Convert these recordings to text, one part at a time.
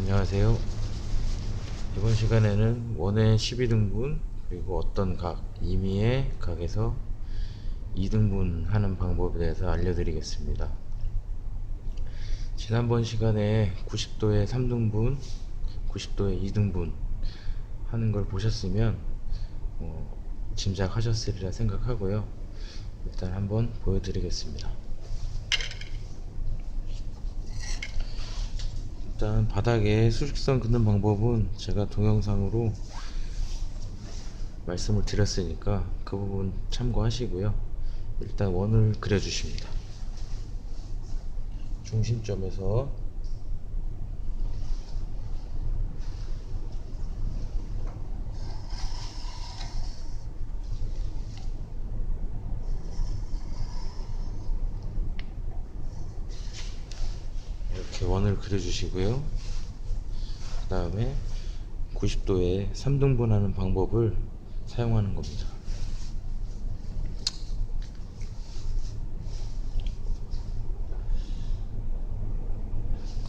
안녕하세요. 이번 시간에는 원의 12등분 그리고 어떤 각, 임의의 각에서 2등분 하는 방법에 대해서 알려드리겠습니다. 지난번 시간에 90도의 3등분, 90도의 2등분 하는 걸 보셨으면 어, 짐작하셨으리라 생각하고요. 일단 한번 보여드리겠습니다. 일단 바닥에 수직선 긋는 방법은 제가 동영상으로 말씀을 드렸으니까 그 부분 참고하시고요. 일단 원을 그려주십니다. 중심점에서 이렇게 원을 그려주시고요. 그 다음에 90도에 3등분하는 방법을 사용하는 겁니다.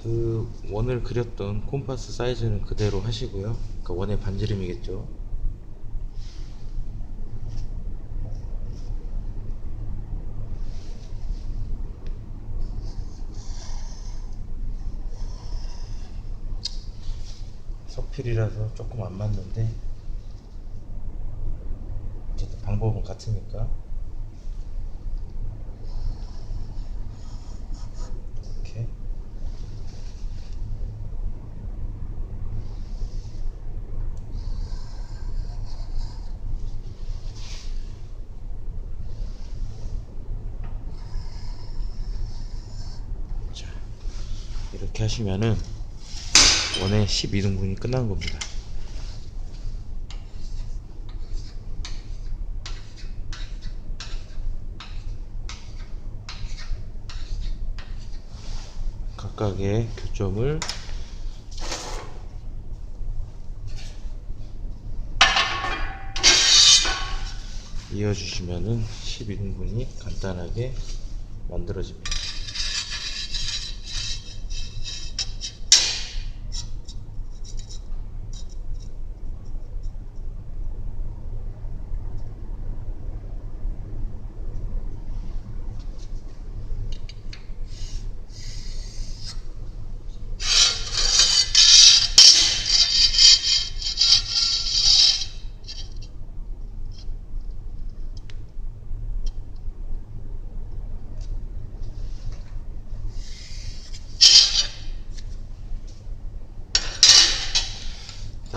그 원을 그렸던 콤파스 사이즈는 그대로 하시고요. 그러니까 원의 반지름이겠죠. 석필이라서 조금 안 맞는데 어쨌든 방법은 같으니까. 이렇게. 자 이렇게 하시면은 원의 12등분이 끝난 겁니다. 각각의 교점을 이어주시면은 12등분이 간단하게 만들어집니다.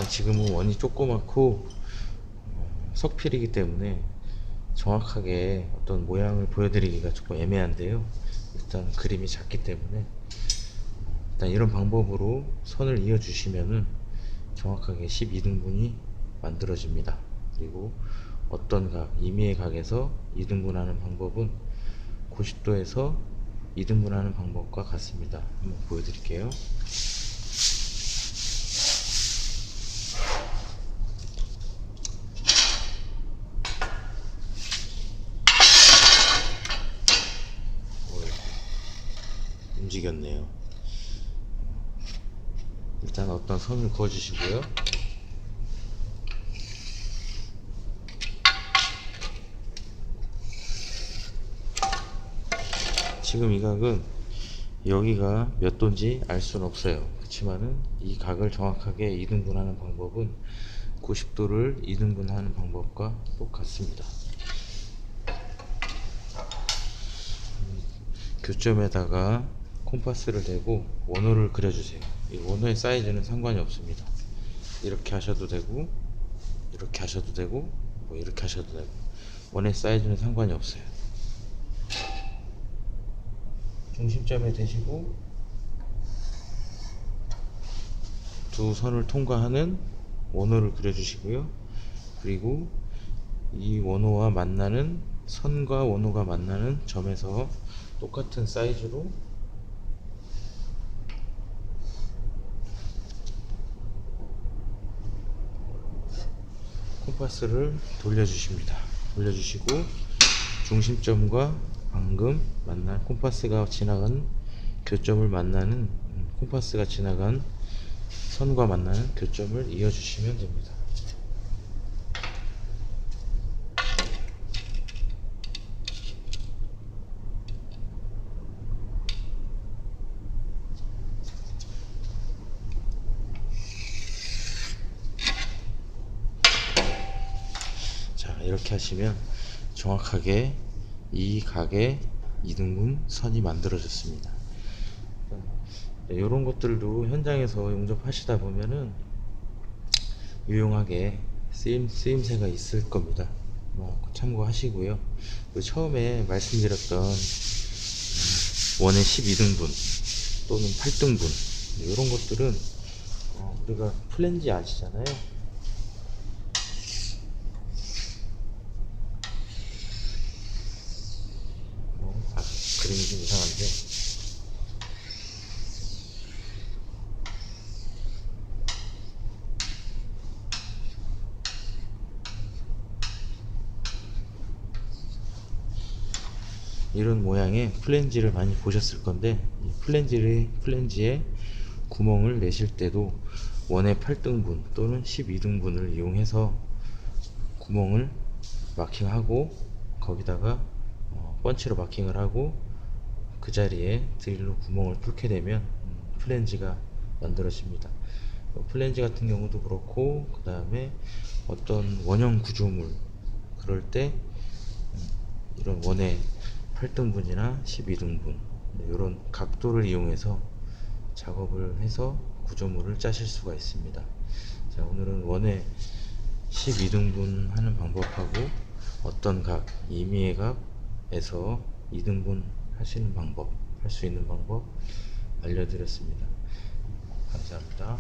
지금은 원이 조그맣고 어, 석필이기 때문에 정확하게 어떤 모양을 보여드리기가 조금 애매한데요. 일단 그림이 작기 때문에 일단 이런 방법으로 선을 이어 주시면은 정확하게 12등분이 만들어집니다. 그리고 어떤 각, 임의의 각에서 2등분하는 방법은 90도에서 2등분하는 방법과 같습니다. 한번 보여드릴게요. 어, 움직였네요. 일단 어떤 선을 그어주시고요. 지금 이 각은 여기가 몇 도인지 알 수는 없어요. 그렇지만은 이 각을 정확하게 2등분하는 방법은 90도를 2등분하는 방법과 똑같습니다. 교점에다가 콤파스를 대고 원호를 그려주세요. 이 원호의 사이즈는 상관이 없습니다. 이렇게 하셔도 되고, 이렇게 하셔도 되고, 뭐 이렇게 하셔도 되고, 원의 사이즈는 상관이 없어요. 중심점에 대시고 두 선을 통과하는 원호를 그려주시고요. 그리고 이 원호와 만나는 선과 원호가 만나는 점에서 똑같은 사이즈로 콤파스를 돌려주십니다. 돌려주시고 중심점과 방금 만난 콤파스가 지나간 교점을 만나는 음, 콤파스가 지나간 선과 만나는 교점을 이어주시면 됩니다. 자 이렇게 하시면 정확하게 이 각의 이등분 선이 만들어졌습니다. 이런 것들도 현장에서 용접하시다 보면은 유용하게 쓰임 쓰임새가 있을 겁니다. 뭐 참고하시고요. 그 처음에 말씀드렸던 음, 원의 12등분 또는 8등분 이런 것들은 어, 우리가 플랜지 아시잖아요. 어, 아, 그림이 좀 이상한데. 이런 모양의 플랜지를 많이 보셨을 건데 이 플랜지를 플랜지에 구멍을 내실 때도 원의 8등분 또는 12등분을 이용해서 구멍을 마킹하고 거기다가 어, 펀치로 마킹을 하고 그 자리에 드릴로 구멍을 뚫게 되면 음, 플랜지가 만들어집니다. 어, 플랜지 같은 경우도 그렇고 그 다음에 어떤 원형 구조물 그럴 때 음, 이런 원의 8등분이나 12등분 이런 각도를 이용해서 작업을 해서 구조물을 짜실 수가 있습니다. 자 오늘은 원의 12등분 하는 방법하고 어떤 각, 임의의 각에서 2등분 하시는 방법, 할 수 있는 방법 알려드렸습니다. 감사합니다.